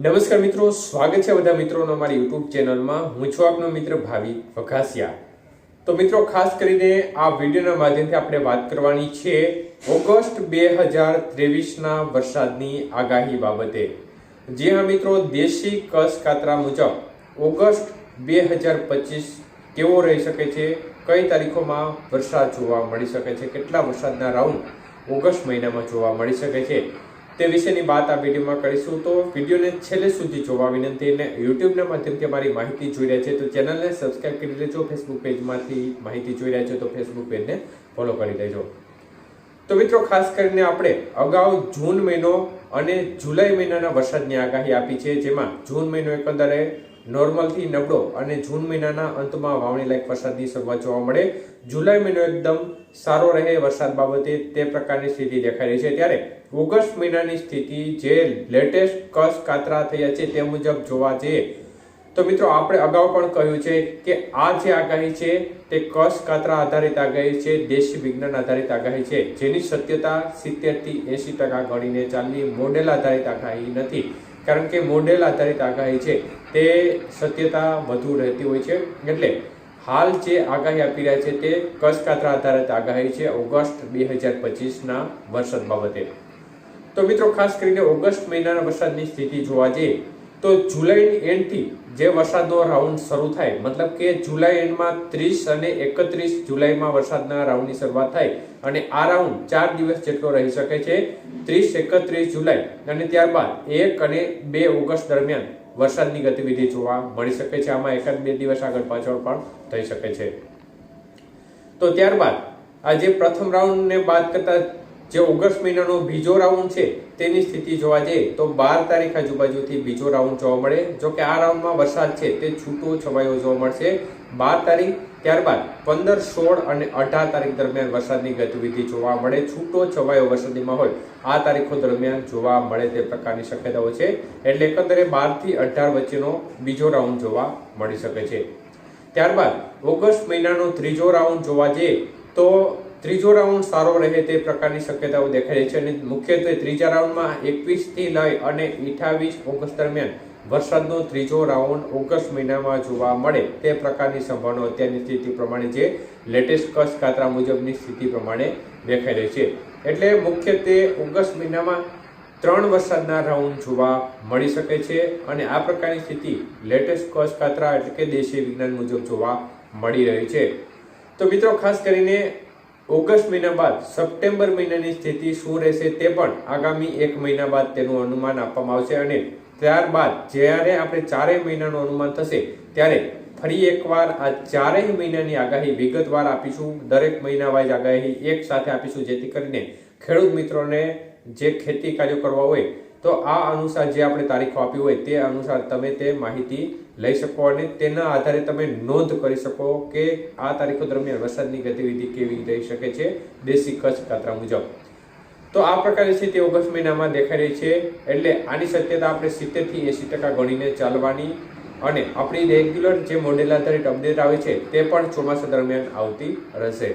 નમસ્કાર મિત્રો, સ્વાગત છે બધા મિત્રોનો અમારી યુટ્યુબ ચેનલમાં. હું છું આપનો મિત્ર ભાવિ વઘાસિયા. તો મિત્રો, ખાસ કરીને આ વિડીયોના માધ્યમથી આપણે વાત કરવાની છે ઓગસ્ટ બે હજાર ત્રેવીસના વરસાદની આગાહી બાબતે. જે હા મિત્રો, દેશી કસ કાતરા મુજબ ઓગસ્ટ બે હજાર પચીસ કેવો રહી શકે છે? કઈ તારીખોમાં વરસાદ જોવા મળી શકે છે? કેટલા વરસાદના રાઉન્ડ ઓગસ્ટ મહિનામાં જોવા મળી શકે છે? તે વિશેની વાત આ વિડીયોમાં કરીશું. તો વિડીયોને છેલ્લે સુધી જોવા વિનંતી અને યુટ્યુબના માધ્યમથી અમારી માહિતી જોઈ રહ્યા છે. તો ચેનલને સબસ્ક્રાઈબ કરી લેજો ફેસબુક પેજમાંથી માહિતી જોઈ રહ્યા છે તો ફેસબુક પેજને ફોલો કરી દેજો. તો મિત્રો, ખાસ કરીને આપણે અગાઉ જૂન મહિનો અને જુલાઈ મહિનાના વરસાદની આગાહી આપી છે. જેમાં જૂન મહિનો એકંદરે નોર્મલથી નબળો અને જૂન મહિનાના અંતમાં વાવણી લાયક વરસાદની શરૂઆત જોવા મળે. જુલાઈ મહિનો એકદમ સારો રહે વરસાદ બાબતે તે પ્રકારની સ્થિતિ દેખાઈ રહી છે. ત્યારે ઓગસ્ટ મહિનાની સ્થિતિ જે લેટેસ્ટ કસ કાતરા થયા છે તે મુજબ જોવા જઈએ તો મિત્રો આપણે અગાઉ પણ કહ્યું છે કે આ જે આગાહી છે તે કસ કાતરા આધારિત આગાહી છે, દેશી વિજ્ઞાન આધારિત આગાહી છે. જેની સત્યતા સિત્તેરથી એસી ટકા ગણીને ચાલની મોડેલ આધારિત આગાહી નથી. કારણ કે મોડેલ આધારિત આગાહી છે, તે સત્યતા વધુ રહેતી હોય છે. એટલે હાલ જે આગાહી આપી રહ્યા છે, તે કસ કાતરા આધારિત આગાહી છે, ઓગસ્ટ બે હજાર પચીસના વરસાદ બાબતે. તો મિત્રો, ખાસ કરીને ઓગસ્ટ મહિનાના વરસાદની સ્થિતિ જોવા જઈએ તો જુલાઈની એન્ડથી જે વરસાદનો રાઉન્ડ શરૂ થાય, મતલબ કે જુલાઈ એન્ડમાં ત્રીસ અને એકત્રીસ જુલાઈમાં વરસાદના રાઉન્ડની શરૂઆત થાય અને આ રાઉન્ડ ચાર દિવસ જેટલો રહી શકે છે, ત્રીસ, એકત્રીસ જુલાઈ અને ત્યારબાદ એક અને બે ઓગસ્ટ દરમિયાન વરસાદની ગતિવિધિ જોવા મળી શકે છે. આમાં એકાદ બે દિવસ આગળ પાછળ પણ થઈ શકે છે. તો ત્યારબાદ આ જે પ્રથમ રાઉન્ડને બાદ કરતા જે ઓગસ્ટ મહિનાનો બીજો રાઉન્ડ છે, તેની સ્થિતિ જોવા જઈએ તો બાર તારીખ આજુબાજુથી બીજો રાઉન્ડ જોવા મળે. જો કે આ રાઉન્ડમાં વરસાદ છે, તે છૂટો છવાયો જોવા મળશે. બાર તારીખ ત્યારબાદ પંદર, સોળ અને અઢાર તારીખ દરમિયાન વરસાદની ગતિવિધિ જોવા મળે. છૂટો છવાયો વરસાદી માહોલ આ તારીખો દરમિયાન જોવા મળે તે પ્રકારની શક્યતાઓ છે. એટલે એકંદરે બારથી અઢાર વચ્ચેનો બીજો રાઉન્ડ જોવા મળી શકે છે. ત્યારબાદ ઓગસ્ટ મહિનાનો ત્રીજો રાઉન્ડ જોવા જઈએ તો ત્રીજો રાઉન્ડ સારો રહે તે પ્રકારની શક્યતાઓ દેખાય છે અને મુખ્યત્વે ત્રીજા રાઉન્ડમાં એકવીસથી લઈ અને અઠાવીસ ઓગસ્ટ દરમિયાન વરસાદનો ત્રીજો રાઉન્ડ ઓગસ્ટ મહિનામાં જોવા મળે તે પ્રકારની સંભાવના અત્યારની સ્થિતિ પ્રમાણે જે લેટેસ્ટ કચ્છ કાતરા મુજબની સ્થિતિ પ્રમાણે દેખાઈ રહી છે. એટલે મુખ્યત્વે ઓગસ્ટ મહિનામાં ત્રણ વરસાદના રાઉન્ડ જોવા મળી શકે છે અને આ પ્રકારની સ્થિતિ લેટેસ્ટ કચ્છ કાતરા એટલે કે દેશીય વિજ્ઞાન મુજબ જોવા મળી રહી છે. તો મિત્રો, ખાસ કરીને ઓગસ્ટ મહિના બાદ, સપ્ટેમ્બર મહિનાની સ્થિતિ શું રહેશે તે પણ આગામી એક મહિના બાદ તેનું અનુમાન આપવામાં આવશે અને ત્યારબાદ જ્યારે આપણે ચારેય મહિનાનું અનુમાન થશે, ત્યારે ફરી એકવાર આ ચારેય મહિનાની આગાહી વિગતવાર આપીશું. દરેક મહિના વાઇઝ આગાહી એક સાથે આપીશું, જેથી કરીને ખેડૂત મિત્રોને જે ખેતી કાર્યો કરવા હોય તો આ અનુસાર જે આપણે તારીખો આપી હોય તે અનુસાર તમે તે માહિતી લઈ શકો અને તેના આધારે તમે નોંધ કરી શકો કે આ તારીખો દરમિયાન વરસાદની ગતિવિધિ કેવી રહી શકે છે દેશી કચ્છ કાતરા મુજબ. તો આ પ્રકારની સ્થિતિ ઓગસ્ટ મહિનામાં દેખાઈ રહી છે એટલે આની શક્યતા આપણે સિત્તેરથી એંસી ટકા ગણીને ચાલવાની અને આપણી રેગ્યુલર જે મોડેલ આધારિત અપડેટ આવે છે તે પણ ચોમાસા દરમિયાન આવતી રહેશે.